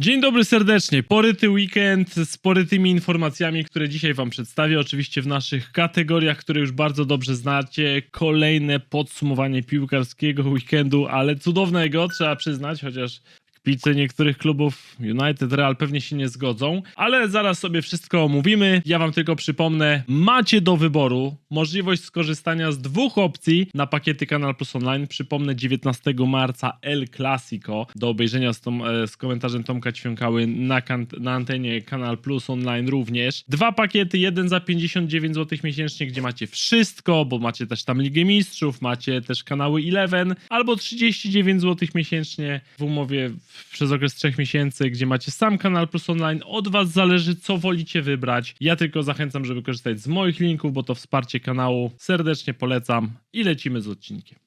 Dzień dobry serdecznie. Poryty weekend z porytymi informacjami, które dzisiaj Wam przedstawię. Oczywiście w naszych kategoriach, które już bardzo dobrze znacie. Kolejne podsumowanie piłkarskiego weekendu, ale cudownego, trzeba przyznać, chociaż Kibice niektórych klubów United, Real pewnie się nie zgodzą, ale zaraz sobie wszystko omówimy. Ja wam tylko przypomnę, macie do wyboru możliwość skorzystania z dwóch opcji na pakiety Kanal Plus Online. Przypomnę 19 marca El Clasico do obejrzenia z, tom, e, z komentarzem Tomka Ćwiąkały na, na antenie Kanal Plus Online również. Dwa pakiety, jeden za 59 zł miesięcznie, gdzie macie wszystko, bo macie też tam Ligę Mistrzów, macie też kanały Eleven, albo 39 zł miesięcznie w umowie przez okres 3 miesięcy, gdzie macie sam kanal plus online. Od Was zależy, co wolicie wybrać. Ja tylko zachęcam, żeby korzystać z moich linków, bo to wsparcie kanału. Serdecznie polecam i lecimy z odcinkiem.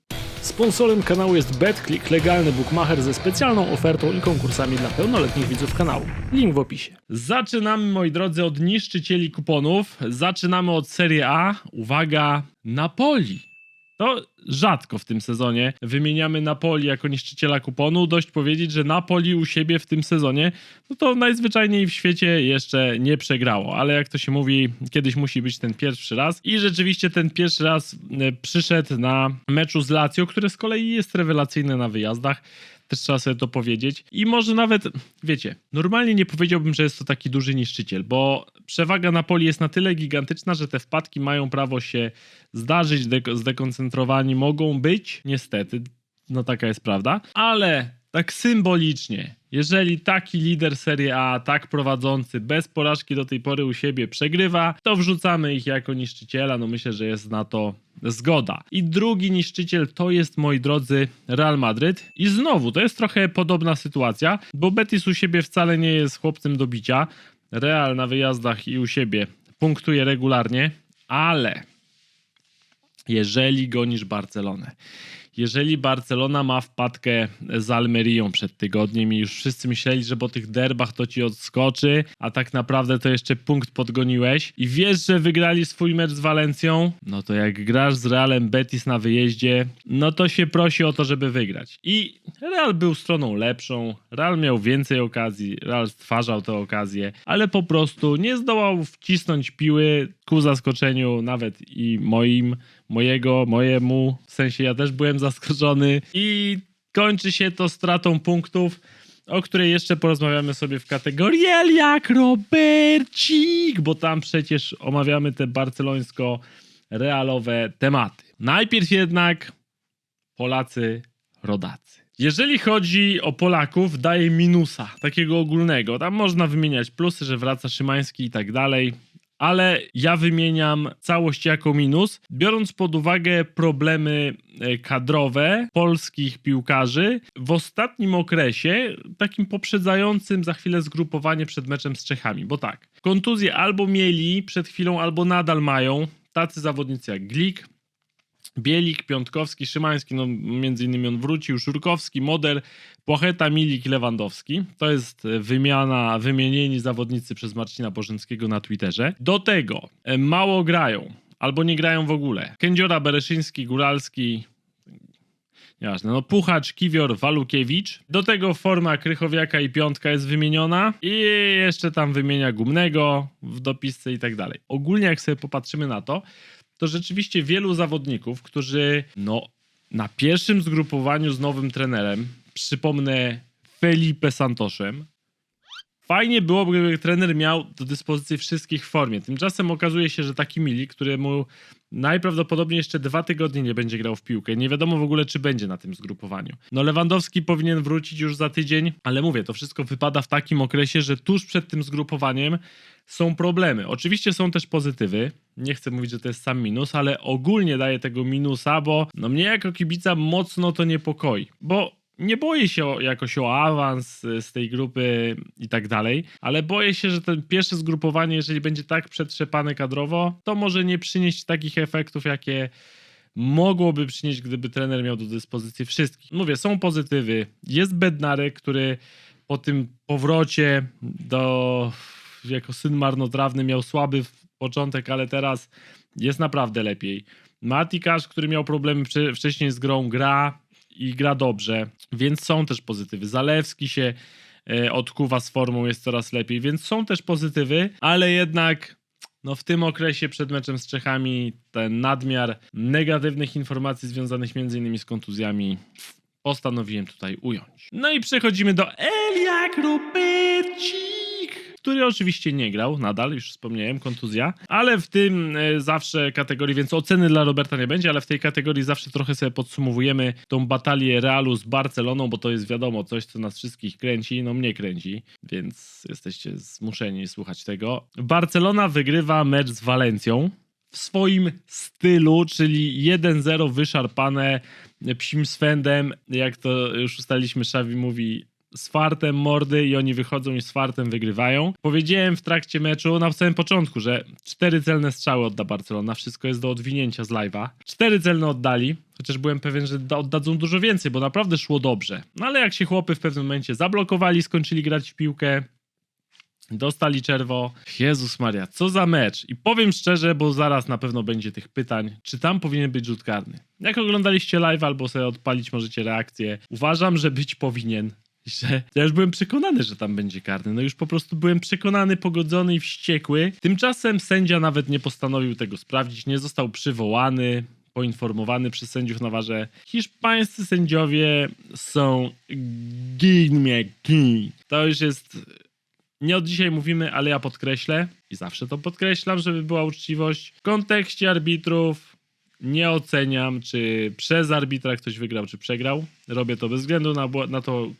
Sponsorem kanału jest BetClick, legalny bookmacher ze specjalną ofertą i konkursami dla pełnoletnich widzów kanału. Link w opisie. Zaczynamy, moi drodzy, od niszczycieli kuponów. Zaczynamy od Serie A. Uwaga, Napoli. To rzadko w tym sezonie wymieniamy Napoli jako niszczyciela kuponu. Dość powiedzieć, że Napoli u siebie w tym sezonie, no to najzwyczajniej w świecie jeszcze nie przegrało. Ale jak to się mówi, kiedyś musi być ten pierwszy raz. I rzeczywiście ten pierwszy raz e, przyszedł na meczu z Lazio, które z kolei jest rewelacyjne na wyjazdach też trzeba sobie to powiedzieć. I może nawet, wiecie, normalnie nie powiedziałbym, że jest to taki duży niszczyciel, bo przewaga Napoli jest na tyle gigantyczna, że te wpadki mają prawo się zdarzyć, dek- zdekoncentrowani mogą być, niestety, no taka jest prawda, ale tak symbolicznie, jeżeli taki lider Serie A, tak prowadzący, bez porażki do tej pory u siebie przegrywa, to wrzucamy ich jako niszczyciela. No myślę, że jest na to zgoda. I drugi niszczyciel to jest, moi drodzy, Real Madryt. I znowu, to jest trochę podobna sytuacja, bo Betis u siebie wcale nie jest chłopcem do bicia. Real na wyjazdach i u siebie punktuje regularnie, ale jeżeli gonisz Barcelonę, jeżeli Barcelona ma wpadkę z Almerią przed tygodniem i już wszyscy myśleli, że po tych derbach to ci odskoczy, a tak naprawdę to jeszcze punkt podgoniłeś i wiesz, że wygrali swój mecz z Walencją, no to jak grasz z Realem Betis na wyjeździe, no to się prosi o to, żeby wygrać. I Real był stroną lepszą, Real miał więcej okazji, Real stwarzał te okazje, ale po prostu nie zdołał wcisnąć piły ku zaskoczeniu nawet i moim, mojego, mojemu, w sensie ja też byłem zaskoczony i kończy się to stratą punktów, o której jeszcze porozmawiamy sobie w kategorii El jak Robercik, bo tam przecież omawiamy te barcelońsko-realowe tematy. Najpierw jednak Polacy rodacy. Jeżeli chodzi o Polaków, daje minusa, takiego ogólnego. Tam można wymieniać plusy, że wraca Szymański i tak dalej. Ale ja wymieniam całość jako minus, biorąc pod uwagę problemy e, kadrowe polskich piłkarzy w ostatnim okresie, takim poprzedzającym za chwilę zgrupowanie przed meczem z Czechami. Bo tak, kontuzje albo mieli przed chwilą, albo nadal mają tacy zawodnicy jak Glik, Bielik, Piątkowski, Szymański, no między innymi on wrócił, Szurkowski, Moder, Płocheta, Milik, Lewandowski. To jest e, wymiana, wymienieni zawodnicy przez Marcina Bożęckiego na Twitterze. Do tego e, mało grają, albo nie grają w ogóle. Kędziora, Bereszyński, Góralski, Nieważne, no Puchacz, Kiwior, Walukiewicz. Do tego forma Krychowiaka i Piątka jest wymieniona i jeszcze tam wymienia Gumnego w dopisce i tak dalej. Ogólnie jak sobie popatrzymy na to, to rzeczywiście wielu zawodników, którzy no, na pierwszym zgrupowaniu z nowym trenerem, przypomnę Felipe Santoszem, fajnie byłoby, gdyby trener miał do dyspozycji wszystkich w formie. Tymczasem okazuje się, że taki Mili, któremu najprawdopodobniej jeszcze dwa tygodnie nie będzie grał w piłkę. Nie wiadomo w ogóle, czy będzie na tym zgrupowaniu. No Lewandowski powinien wrócić już za tydzień, ale mówię, to wszystko wypada w takim okresie, że tuż przed tym zgrupowaniem są problemy. Oczywiście są też pozytywy. Nie chcę mówić, że to jest sam minus, ale ogólnie daję tego minusa, bo no mnie jako kibica mocno to niepokoi. Bo nie boję się jakoś o awans y, z tej grupy i tak dalej, ale boję się, że ten pierwsze zgrupowanie, jeżeli będzie tak przetrzepane kadrowo, to może nie przynieść takich efektów, jakie mogłoby przynieść, gdyby trener miał do dyspozycji wszystkich. Mówię, są pozytywy. Jest Bednarek, który po tym powrocie do jako syn marnotrawny miał słaby początek, ale teraz jest naprawdę lepiej. Matikasz, który miał problemy wcze- wcześniej z grą, gra i gra dobrze, więc są też pozytywy. Zalewski się e, odkuwa z formą, jest coraz lepiej, więc są też pozytywy, ale jednak no w tym okresie przed meczem z Czechami ten nadmiar negatywnych informacji związanych innymi z kontuzjami postanowiłem tutaj ująć. No i przechodzimy do Elia Krupecik, który oczywiście nie grał nadal, już wspomniałem, kontuzja, ale w tym e, zawsze kategorii, więc oceny dla Roberta nie będzie, ale w tej kategorii zawsze trochę sobie podsumowujemy tą batalię Realu z Barceloną, bo to jest wiadomo coś, co nas wszystkich kręci, no mnie kręci, więc jesteście zmuszeni słuchać tego. Barcelona wygrywa mecz z Walencją w swoim stylu, czyli 1-0 wyszarpane psim swędem, jak to już ustaliliśmy, Szawi mówi z fartem mordy i oni wychodzą i z fartem wygrywają. Powiedziałem w trakcie meczu na samym początku, że cztery celne strzały odda Barcelona, wszystko jest do odwinięcia z live'a. Cztery celne oddali, chociaż byłem pewien, że da- oddadzą dużo więcej, bo naprawdę szło dobrze. No ale jak się chłopy w pewnym momencie zablokowali, skończyli grać w piłkę, Dostali czerwo. Jezus Maria, co za mecz. I powiem szczerze, bo zaraz na pewno będzie tych pytań, czy tam powinien być rzut karny. Jak oglądaliście live albo sobie odpalić możecie reakcję, uważam, że być powinien. Że ja już byłem przekonany, że tam będzie karny. No już po prostu byłem przekonany, pogodzony i wściekły. Tymczasem sędzia nawet nie postanowił tego sprawdzić, nie został przywołany, poinformowany przez sędziów na warze. Hiszpańscy sędziowie są gimmicky. To już jest nie od dzisiaj mówimy, ale ja podkreślę i zawsze to podkreślam, żeby była uczciwość. W kontekście arbitrów nie oceniam, czy przez arbitra ktoś wygrał, czy przegrał. Robię to bez względu na, na to,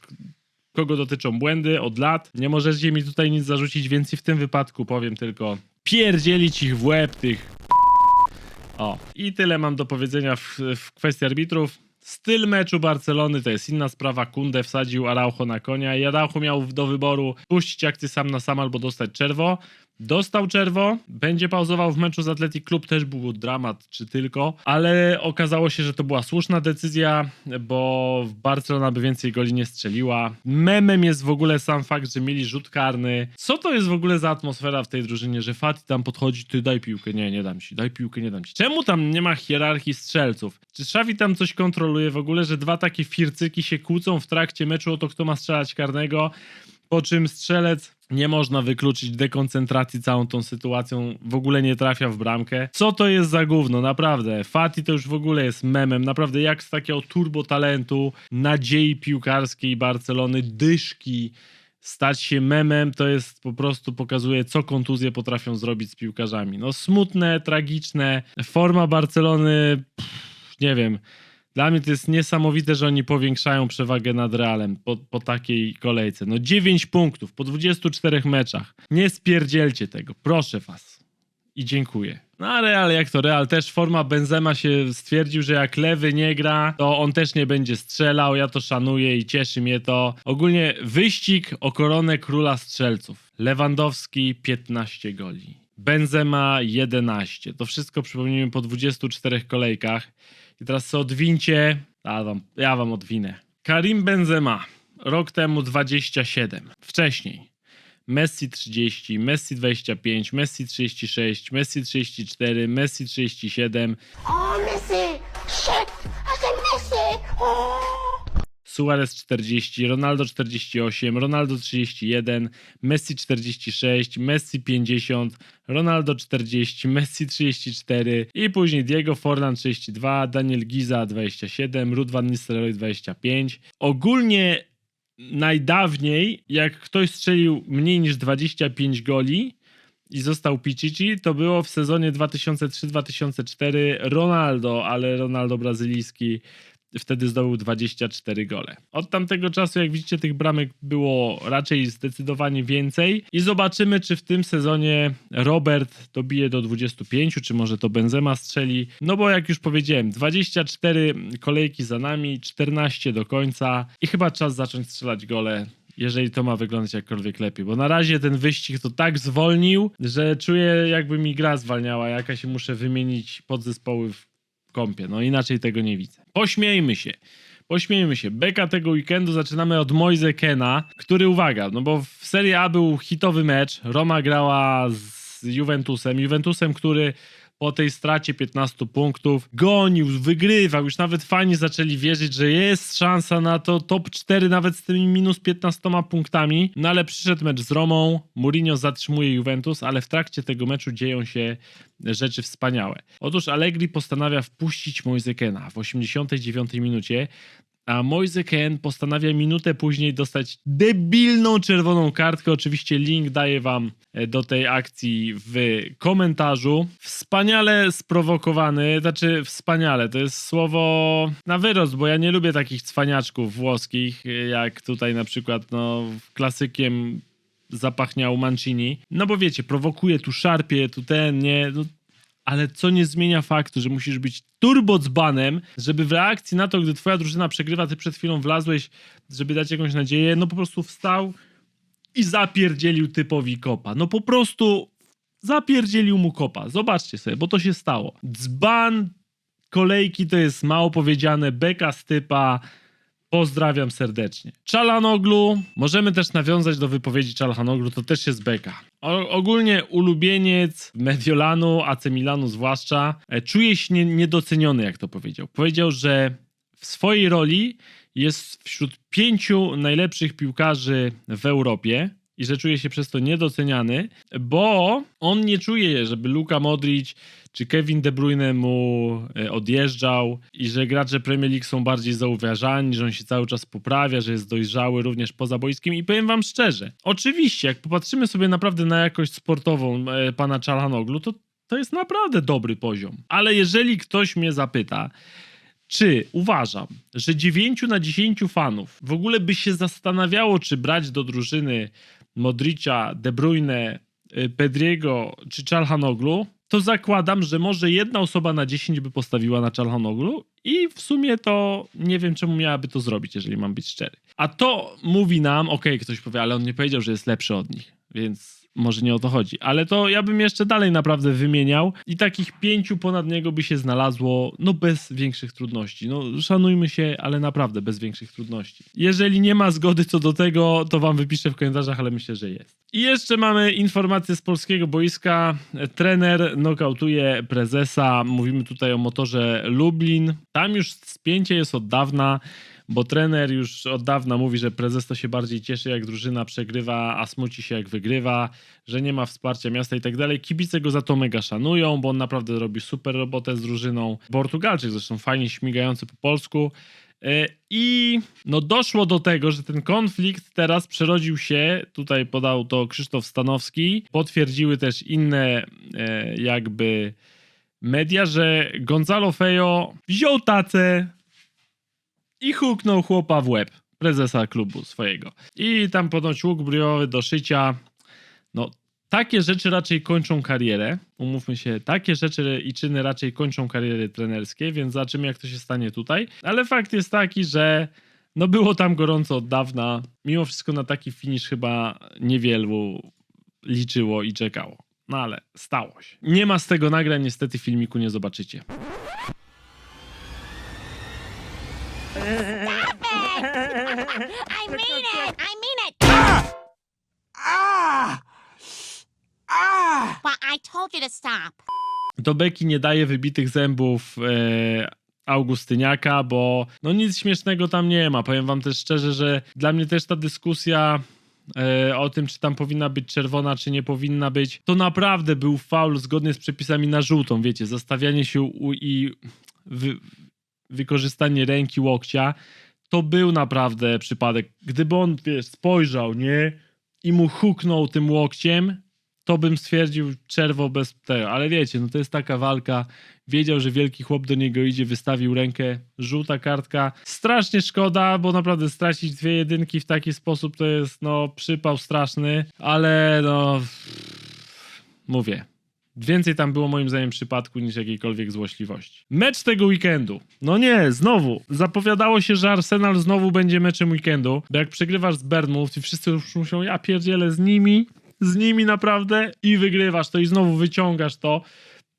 kogo dotyczą błędy od lat. Nie możecie mi tutaj nic zarzucić, więc i w tym wypadku powiem tylko pierdzielić ich w łeb, tych o, i tyle mam do powiedzenia w, w kwestii arbitrów. Styl meczu Barcelony to jest inna sprawa. Kunde wsadził Araujo na konia i Araujo miał do wyboru puścić akcję sam na sam albo dostać czerwo. Dostał czerwo, będzie pauzował w meczu z Athletic Club, też był dramat, czy tylko, ale okazało się, że to była słuszna decyzja, bo Barcelona by więcej goli nie strzeliła. Memem jest w ogóle sam fakt, że mieli rzut karny. Co to jest w ogóle za atmosfera w tej drużynie, że Fati tam podchodzi, ty daj piłkę, nie, nie dam ci, daj piłkę, nie dam ci. Czemu tam nie ma hierarchii strzelców? Czy Xavi tam coś kontroluje w ogóle, że dwa takie fircyki się kłócą w trakcie meczu o to, kto ma strzelać karnego? Po czym strzelec nie można wykluczyć dekoncentracji całą tą sytuacją, w ogóle nie trafia w bramkę. Co to jest za gówno, naprawdę. Fati to już w ogóle jest memem, naprawdę jak z takiego turbo talentu, nadziei piłkarskiej Barcelony, dyszki stać się memem, to jest po prostu pokazuje, co kontuzje potrafią zrobić z piłkarzami. No smutne, tragiczne. Forma Barcelony, pff, nie wiem. Dla mnie to jest niesamowite, że oni powiększają przewagę nad Realem po, po takiej kolejce. No 9 punktów po 24 meczach. Nie spierdzielcie tego, proszę was. I dziękuję. No a Real, jak to Real, też forma Benzema się stwierdził, że jak lewy nie gra, to on też nie będzie strzelał. Ja to szanuję i cieszy mnie to. Ogólnie wyścig o koronę króla strzelców. Lewandowski 15 goli. Benzema 11. To wszystko przypomnijmy po 24 kolejkach. I teraz co odwincie, ja wam, ja wam odwinę. Karim Benzema, rok temu 27. Wcześniej Messi 30, Messi 25, Messi 36, Messi 34, Messi 37, Oh, Messi! Shit! I said Messi! Oh! Suarez 40, Ronaldo 48, Ronaldo 31, Messi 46, Messi 50, Ronaldo 40, Messi 34 i później Diego Forlan 32, Daniel Giza 27, Ruud van Nistelrooy 25. Ogólnie najdawniej, jak ktoś strzelił mniej niż 25 goli i został Pichichi, to było w sezonie 2003-2004 Ronaldo, ale Ronaldo brazylijski wtedy zdobył 24 gole. Od tamtego czasu, jak widzicie, tych bramek było raczej zdecydowanie więcej i zobaczymy, czy w tym sezonie Robert dobije do 25, czy może to Benzema strzeli. No bo jak już powiedziałem, 24 kolejki za nami, 14 do końca i chyba czas zacząć strzelać gole jeżeli to ma wyglądać jakkolwiek lepiej. Bo na razie ten wyścig to tak zwolnił, że czuję jakby mi gra zwalniała jakaś i muszę wymienić podzespoły w kąpie. No inaczej tego nie widzę. Pośmiejmy się. Pośmiejmy się. Beka tego weekendu zaczynamy od Moise Kena, który uwaga, no bo w Serie A był hitowy mecz. Roma grała z Juventusem. Juventusem, który po tej stracie 15 punktów. Gonił, wygrywał, już nawet fani zaczęli wierzyć, że jest szansa na to top 4 nawet z tymi minus 15 punktami. No ale przyszedł mecz z Romą, Mourinho zatrzymuje Juventus, ale w trakcie tego meczu dzieją się rzeczy wspaniałe. Otóż Allegri postanawia wpuścić Moisekena w 89 minucie, a Moise Kean postanawia minutę później dostać debilną czerwoną kartkę. Oczywiście link daję wam e, do tej akcji w komentarzu. Wspaniale sprowokowany, znaczy wspaniale, to jest słowo na wyrost, bo ja nie lubię takich cwaniaczków włoskich, e, jak tutaj na przykład no, klasykiem zapachniał Mancini. No bo wiecie, prowokuje tu szarpie, tu ten, nie, no, ale co nie zmienia faktu, że musisz być turbocbanem, żeby w reakcji na to, gdy twoja drużyna przegrywa, ty przed chwilą wlazłeś, żeby dać jakąś nadzieję, no po prostu wstał i zapierdzielił typowi kopa. No po prostu zapierdzielił mu kopa. Zobaczcie sobie, bo to się stało. Dzban kolejki to jest mało powiedziane, beka z typa, Pozdrawiam serdecznie. Czalanoglu, możemy też nawiązać do wypowiedzi Czalanoglu, to też jest beka. O, ogólnie ulubieniec Mediolanu, AC Milanu zwłaszcza, e, czuje się nie, niedoceniony, jak to powiedział. Powiedział, że w swojej roli jest wśród pięciu najlepszych piłkarzy w Europie i że czuje się przez to niedoceniany, bo on nie czuje, żeby Luka Modric czy Kevin De Bruyne mu e, odjeżdżał i że gracze Premier League są bardziej zauważani, że on się cały czas poprawia, że jest dojrzały również poza boiskiem i powiem wam szczerze, oczywiście jak popatrzymy sobie naprawdę na jakość sportową e, pana Czalanoglu, to to jest naprawdę dobry poziom. Ale jeżeli ktoś mnie zapyta, czy uważam, że 9 na 10 fanów w ogóle by się zastanawiało, czy brać do drużyny Modricia, De Bruyne, y, Pedriego czy Czalhanoglu, to zakładam, że może jedna osoba na 10 by postawiła na Czalhanoglu i w sumie to nie wiem, czemu miałaby to zrobić, jeżeli mam być szczery. A to mówi nam, okej, ktoś powie, ale on nie powiedział, że jest lepszy od nich, więc może nie o to chodzi. Ale to ja bym jeszcze dalej naprawdę wymieniał i takich pięciu ponad niego by się znalazło, no bez większych trudności. No szanujmy się, ale naprawdę bez większych trudności. Jeżeli nie ma zgody co do tego, to wam wypiszę w komentarzach, ale myślę, że jest. I jeszcze mamy informację z polskiego boiska. Trener nokautuje prezesa. Mówimy tutaj o motorze Lublin. Tam już spięcie jest od dawna bo trener już od dawna mówi, że prezes to się bardziej cieszy, jak drużyna przegrywa, a smuci się, jak wygrywa, że nie ma wsparcia miasta i tak dalej. Kibice go za to mega szanują, bo on naprawdę robi super robotę z drużyną. Portugalczyk zresztą fajnie śmigający po polsku. E, I no doszło do tego, że ten konflikt teraz przerodził się, tutaj podał to Krzysztof Stanowski, potwierdziły też inne e, jakby media, że Gonzalo Fejo wziął tacę, i huknął chłopa w łeb, prezesa klubu swojego. I tam ponoć łuk bryjowy do szycia. No, takie rzeczy raczej kończą karierę. Umówmy się, takie rzeczy i czyny raczej kończą kariery trenerskie, więc zobaczymy, jak to się stanie tutaj. Ale fakt jest taki, że no było tam gorąco od dawna. Mimo wszystko na taki finish chyba niewielu liczyło i czekało. No ale stało się. Nie ma z tego nagrań, niestety filmiku nie zobaczycie. I mean it! I mean it! But I told you to stop. do beki nie daje wybitych zębów e, Augustyniaka, bo no nic śmiesznego tam nie ma. Powiem wam też szczerze, że dla mnie też ta dyskusja e, o tym, czy tam powinna być czerwona, czy nie powinna być, to naprawdę był faul zgodnie z przepisami na żółtą, wiecie, zastawianie się u, i wy, wykorzystanie ręki łokcia, to był naprawdę przypadek. Gdyby on, wiesz, spojrzał, nie, i mu huknął tym łokciem, to bym stwierdził czerwo bez tego, ale wiecie, no to jest taka walka. Wiedział, że wielki chłop do niego idzie, wystawił rękę, żółta kartka. Strasznie szkoda, bo naprawdę stracić dwie jedynki w taki sposób to jest no przypał straszny, ale no mówię. Więcej tam było moim zdaniem przypadku niż jakiejkolwiek złośliwości. Mecz tego weekendu. No nie, znowu. Zapowiadało się, że Arsenal znowu będzie meczem weekendu, bo jak przegrywasz z Bournemouth i wszyscy już muszą, ja pierdzielę z nimi, z nimi naprawdę i wygrywasz to i znowu wyciągasz to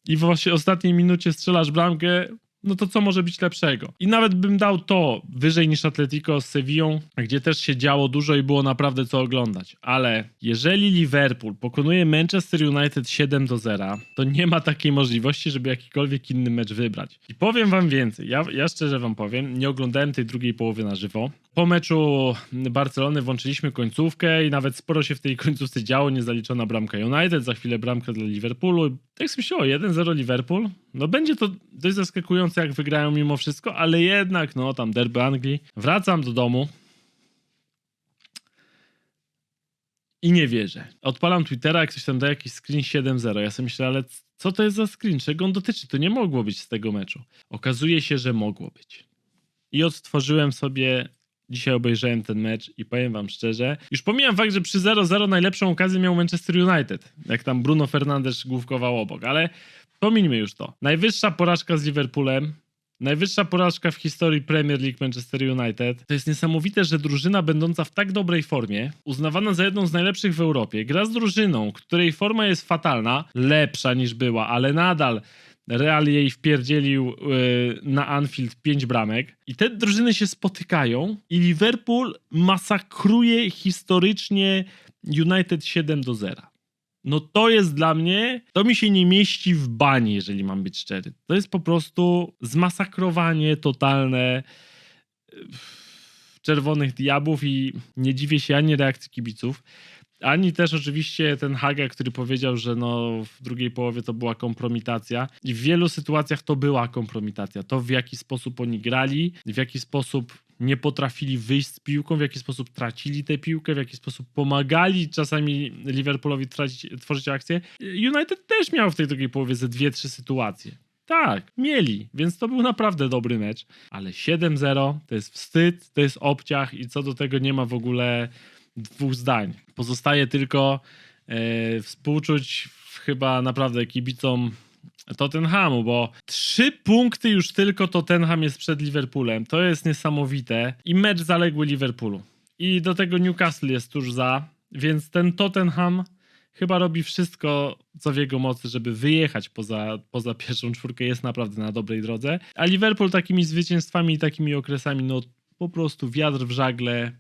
i w ostatniej minucie strzelasz bramkę, no to co może być lepszego? I nawet bym dał to wyżej niż Atletico z Sevillą, gdzie też się działo dużo i było naprawdę co oglądać. Ale jeżeli Liverpool pokonuje Manchester United 7 do 0, to nie ma takiej możliwości, żeby jakikolwiek inny mecz wybrać. I powiem wam więcej. Ja, ja szczerze wam powiem, nie oglądałem tej drugiej połowy na żywo. Po meczu Barcelony włączyliśmy końcówkę i nawet sporo się w tej końcówce działo. Niezaliczona bramka United, za chwilę bramka dla Liverpoolu. Tak sobie myślałem, 1-0 Liverpool. No będzie to dość zaskakujące, jak wygrają mimo wszystko, ale jednak, no tam derby Anglii. Wracam do domu. I nie wierzę. Odpalam Twittera, jak ktoś tam da jakiś screen 7-0. Ja sobie myślę, ale co to jest za screen? Czego on dotyczy? To nie mogło być z tego meczu. Okazuje się, że mogło być. I odtworzyłem sobie Dzisiaj obejrzałem ten mecz i powiem wam szczerze, już pomijam fakt, że przy 0-0 najlepszą okazję miał Manchester United, jak tam Bruno Fernandes główkował obok, ale pomińmy już to. Najwyższa porażka z Liverpoolem, najwyższa porażka w historii Premier League Manchester United. To jest niesamowite, że drużyna będąca w tak dobrej formie, uznawana za jedną z najlepszych w Europie, gra z drużyną, której forma jest fatalna, lepsza niż była, ale nadal Real jej wpierdzielił yy, na Anfield 5 bramek i te drużyny się spotykają i Liverpool masakruje historycznie United 7 do 0. No to jest dla mnie, to mi się nie mieści w bani, jeżeli mam być szczery. To jest po prostu zmasakrowanie totalne yy, czerwonych diabłów i nie dziwię się ani reakcji kibiców, ani też oczywiście ten Haga, który powiedział, że no w drugiej połowie to była kompromitacja. I w wielu sytuacjach to była kompromitacja. To w jaki sposób oni grali, w jaki sposób nie potrafili wyjść z piłką, w jaki sposób tracili tę piłkę, w jaki sposób pomagali czasami Liverpoolowi tracić, tworzyć akcje. United też miał w tej drugiej połowie ze dwie, trzy sytuacje. Tak, mieli, więc to był naprawdę dobry mecz, ale 7-0 to jest wstyd, to jest obciach i co do tego nie ma w ogóle dwóch zdań. Pozostaje tylko e, współczuć chyba naprawdę kibicom Tottenhamu, bo trzy punkty już tylko Tottenham jest przed Liverpoolem. To jest niesamowite. I mecz zaległy Liverpoolu. I do tego Newcastle jest tuż za, więc ten Tottenham chyba robi wszystko, co w jego mocy, żeby wyjechać poza, poza pierwszą czwórkę. Jest naprawdę na dobrej drodze. A Liverpool takimi zwycięstwami i takimi okresami, no po prostu wiatr w żagle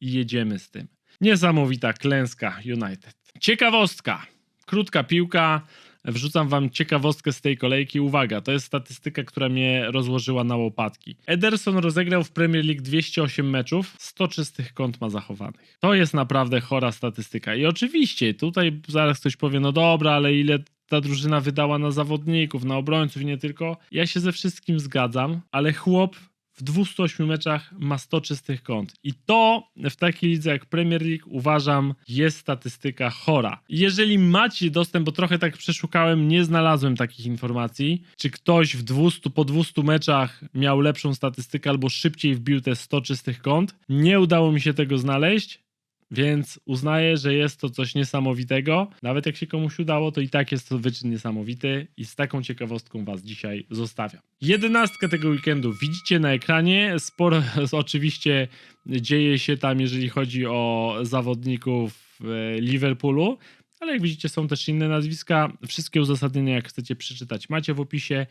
i jedziemy z tym. Niesamowita klęska United. Ciekawostka. Krótka piłka. Wrzucam wam ciekawostkę z tej kolejki. Uwaga, to jest statystyka, która mnie rozłożyła na łopatki. Ederson rozegrał w Premier League 208 meczów, 100 czystych kąt ma zachowanych. To jest naprawdę chora statystyka. I oczywiście, tutaj zaraz ktoś powie, no dobra, ale ile ta drużyna wydała na zawodników, na obrońców nie tylko. Ja się ze wszystkim zgadzam, ale chłop w 208 meczach ma 100 czystych kąt. I to w takiej lidze jak Premier League uważam jest statystyka chora. Jeżeli macie dostęp, bo trochę tak przeszukałem, nie znalazłem takich informacji, czy ktoś w 200 po 200 meczach miał lepszą statystykę albo szybciej wbił te 100 czystych kąt. Nie udało mi się tego znaleźć. Więc uznaję, że jest to coś niesamowitego. Nawet jak się komuś udało, to i tak jest to wyczyn niesamowity i z taką ciekawostką Was dzisiaj zostawiam. Jedenastkę tego weekendu widzicie na ekranie. Sporo oczywiście dzieje się tam, jeżeli chodzi o zawodników e, Liverpoolu. Ale jak widzicie, są też inne nazwiska. Wszystkie uzasadnienia, jak chcecie przeczytać, macie w opisie.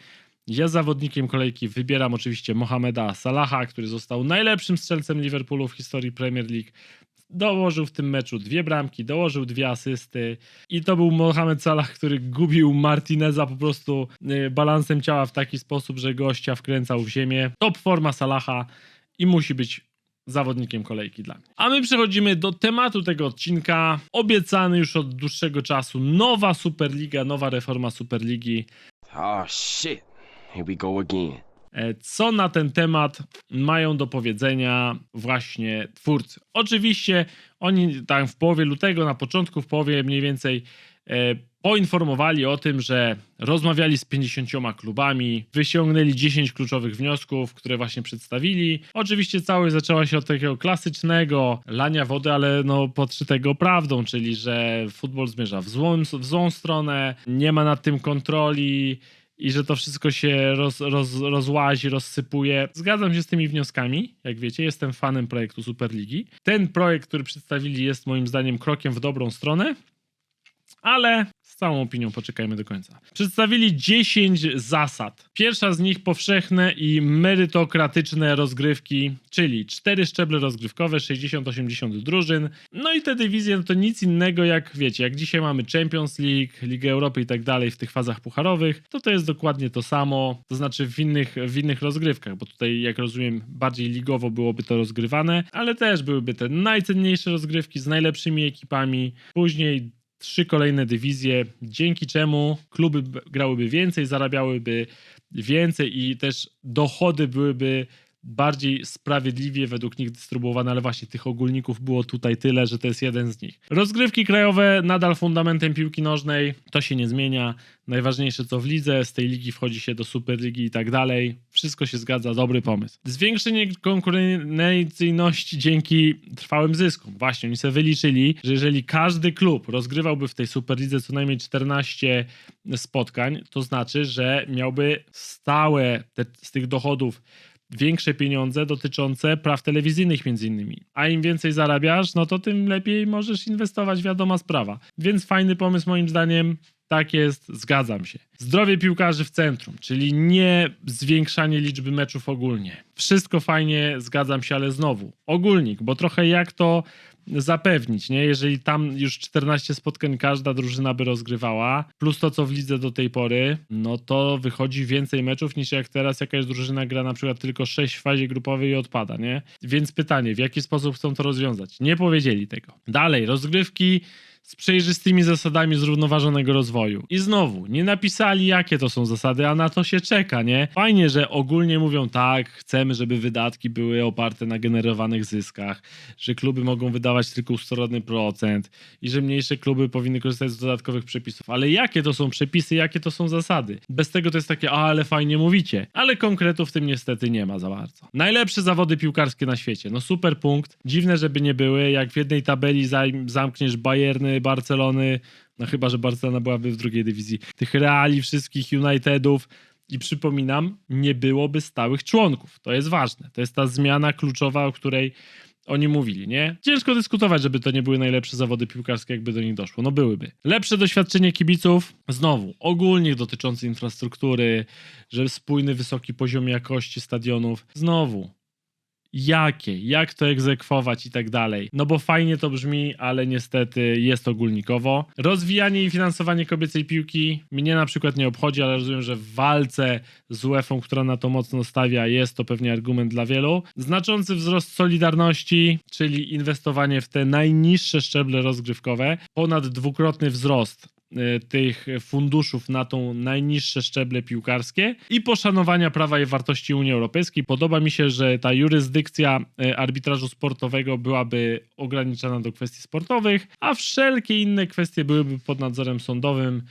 Ja zawodnikiem kolejki wybieram oczywiście Mohameda Salaha, który został najlepszym strzelcem Liverpoolu w historii Premier League. Dołożył w tym meczu dwie bramki, dołożył dwie asysty i to był Mohamed Salah, który gubił Martineza po prostu y, balansem ciała w taki sposób, że gościa wkręcał w ziemię. Top forma Salaha i musi być zawodnikiem kolejki dla mnie. A my przechodzimy do tematu tego odcinka. Obiecany już od dłuższego czasu nowa Superliga, nowa reforma Superligi. Oh shit. Here we go again. E, Co na ten temat mają do powiedzenia właśnie twórcy? Oczywiście oni tam w połowie lutego, na początku, w połowie mniej więcej e, poinformowali o tym, że rozmawiali z 50 klubami, wyciągnęli 10 kluczowych wniosków, które właśnie przedstawili. Oczywiście całość zaczęła się od takiego klasycznego lania wody, ale no podszytego prawdą, czyli że futbol zmierza w złą, w złą stronę, nie ma nad tym kontroli, i że to wszystko się roz, roz, rozłazi, rozsypuje. Zgadzam się z tymi wnioskami. Jak wiecie, jestem fanem projektu Superligi. Ten projekt, który przedstawili, jest moim zdaniem krokiem w dobrą stronę. ale całą opinią poczekajmy do końca. Przedstawili 10 zasad. Pierwsza z nich powszechne i merytokratyczne rozgrywki, czyli 4 szczeble rozgrywkowe, 60-80 drużyn. No i te dywizje no to nic innego jak, wiecie, jak dzisiaj mamy Champions League, Ligę Europy i tak dalej w tych fazach pucharowych, to to jest dokładnie to samo, to znaczy w innych, w innych rozgrywkach, bo tutaj jak rozumiem bardziej ligowo byłoby to rozgrywane, ale też byłyby te najcenniejsze rozgrywki z najlepszymi ekipami, później trzy kolejne dywizje, dzięki czemu kluby grałyby więcej, zarabiałyby więcej i też dochody byłyby bardziej sprawiedliwie według nich dystrybuowane, ale właśnie tych ogólników było tutaj tyle, że to jest jeden z nich. Rozgrywki krajowe nadal fundamentem piłki nożnej, to się nie zmienia. Najważniejsze co w lidze, z tej ligi wchodzi się do Superligi i tak dalej. Wszystko się zgadza, dobry pomysł. Zwiększenie konkurencyjności dzięki trwałym zyskom. Właśnie, oni sobie wyliczyli, że jeżeli każdy klub rozgrywałby w tej Superlidze co najmniej 14 spotkań, to znaczy, że miałby stałe te, z tych dochodów większe pieniądze dotyczące praw telewizyjnych między innymi. A im więcej zarabiasz, no to tym lepiej możesz inwestować, wiadoma sprawa. Więc fajny pomysł moim zdaniem. Tak jest, zgadzam się. Zdrowie piłkarzy w centrum, czyli nie zwiększanie liczby meczów ogólnie. Wszystko fajnie, zgadzam się, ale znowu ogólnik, bo trochę jak to zapewnić, nie? Jeżeli tam już 14 spotkań każda drużyna by rozgrywała, plus to, co w lidze do tej pory, no to wychodzi więcej meczów niż jak teraz jakaś drużyna gra na przykład tylko 6 w fazie grupowej i odpada, nie? Więc pytanie, w jaki sposób chcą to rozwiązać? Nie powiedzieli tego. Dalej, rozgrywki z przejrzystymi zasadami zrównoważonego rozwoju. I znowu, nie napisali, jakie to są zasady, a na to się czeka, nie? Fajnie, że ogólnie mówią tak, chcemy, żeby wydatki były oparte na generowanych zyskach, że kluby mogą wydawać tylko ustronny procent i że mniejsze kluby powinny korzystać z dodatkowych przepisów. Ale jakie to są przepisy, jakie to są zasady? Bez tego to jest takie, a ale fajnie mówicie. Ale konkretów w tym niestety nie ma za bardzo. Najlepsze zawody piłkarskie na świecie. No super punkt. Dziwne, żeby nie były. Jak w jednej tabeli zamkniesz Bayerny, Barcelony, no chyba, że Barcelona byłaby w drugiej dywizji, tych Reali, wszystkich Unitedów, i przypominam, nie byłoby stałych członków. To jest ważne. To jest ta zmiana kluczowa, o której oni mówili, nie? Ciężko dyskutować, żeby to nie były najlepsze zawody piłkarskie, jakby do nich doszło. No byłyby. Lepsze doświadczenie kibiców, znowu, ogólnie dotyczące infrastruktury, że spójny, wysoki poziom jakości stadionów. Znowu, jakie, jak to egzekwować i tak dalej. No bo fajnie to brzmi, ale niestety jest ogólnikowo. Rozwijanie i finansowanie kobiecej piłki mnie na przykład nie obchodzi, ale rozumiem, że w walce z UEFA, która na to mocno stawia, jest to pewnie argument dla wielu. Znaczący wzrost solidarności, czyli inwestowanie w te najniższe szczeble rozgrywkowe, ponad dwukrotny wzrost tych funduszów na tą najniższe szczeble piłkarskie i poszanowania prawa i wartości Unii Europejskiej. Podoba mi się, że ta jurysdykcja e, arbitrażu sportowego byłaby ograniczona do kwestii sportowych, a wszelkie inne kwestie byłyby pod nadzorem sądowym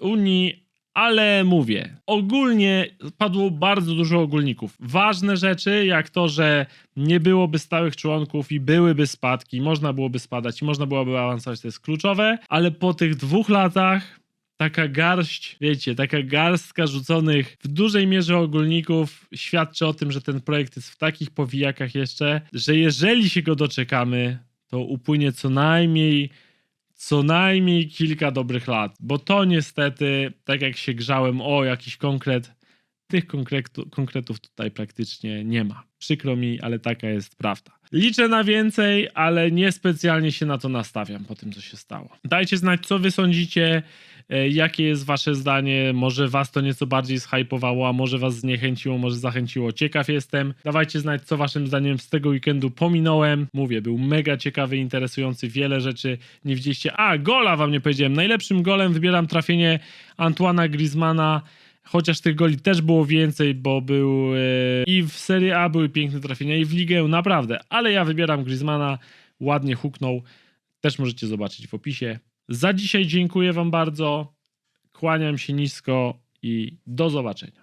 Unii. Ale mówię, ogólnie padło bardzo dużo ogólników. Ważne rzeczy, jak to, że nie byłoby stałych członków i byłyby spadki, można byłoby spadać można byłoby awansować, to jest kluczowe, ale po tych dwóch latach taka garść, wiecie, taka garstka rzuconych w dużej mierze ogólników świadczy o tym, że ten projekt jest w takich powijakach jeszcze, że jeżeli się go doczekamy, to upłynie co najmniej co najmniej kilka dobrych lat, bo to niestety, tak jak się grzałem o jakiś konkret, tych konkretu, konkretów tutaj praktycznie nie ma. Przykro mi, ale taka jest prawda. Liczę na więcej, ale niespecjalnie się na to nastawiam po tym, co się stało. Dajcie znać, co wy sądzicie, e, jakie jest wasze zdanie. Może was to nieco bardziej zhypowało, a może was zniechęciło, może zachęciło. Ciekaw jestem. Dawajcie znać, co waszym zdaniem z tego weekendu pominąłem. Mówię, był mega ciekawy, interesujący, wiele rzeczy nie widzieliście. A, gola wam nie powiedziałem. Najlepszym golem wybieram trafienie Antoana Griezmana. Chociaż tych goli też było więcej, bo był e, i w Serie A były piękne trafienia, i w Ligę naprawdę. Ale ja wybieram Griezmana, ładnie huknął. Też możecie zobaczyć w opisie. Za dzisiaj dziękuję Wam bardzo. Kłaniam się nisko i do zobaczenia.